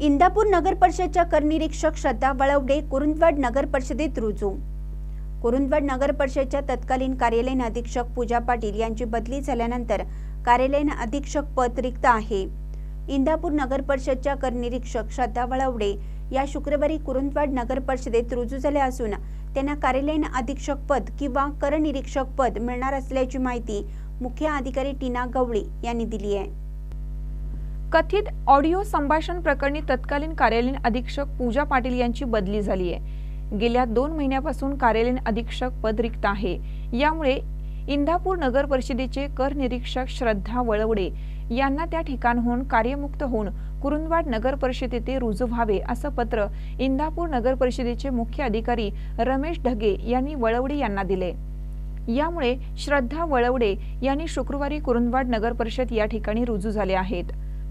इंदापूर नगर परिषदच्या करनिरीक्षक श्रद्धा वळवडे कुरुंदवाड नगर परिषदेत रुजू. कुरुंदवाड नगर परिषदच्या तत्कालीन कार्यालयीन अधीक्षक पूजा पाटील यांची बदली झाल्यानंतर कार्यालयीन अधीक्षक पद रिक्त आहे. इंदापूर नगर परिषदच्या करनिरीक्षक श्रद्धा वळवडे या शुक्रवारी कुरुंदवाड नगर परिषदेत रुजू झाल्या असून त्यांना कार्यालयीन अधीक्षक पद किंवा करनिरीक्षक पद मिळणार असल्याची माहिती मुख्य अधिकारी टीना गवळी यांनी दिली आहे. कथित ऑडिओ संभाषण प्रकरणी तत्कालीन कार्यालयीन अधीक्षक पूजा पाटील यांची बदली झाली आहे. गेल्या दोन महिन्यापासून कार्यालयीन अधीक्षक पद रिक्त आहे. यामुळे इंदापूर नगर परिषदेचे कर निरीक्षक श्रद्धा वळवडे यांना त्या ठिकाणहून कार्यमुक्त होऊन कुरुंदवाड नगर परिषदेते रुजू व्हावे असं पत्र इंदापूर नगर परिषदेचे मुख्य अधिकारी रमेश ढगे यांनी वळवडे यांना दिले. यामुळे श्रद्धा वळवडे यांनी शुक्रवारी कुरुंदवाड नगर परिषद या ठिकाणी रुजू झाले आहेत.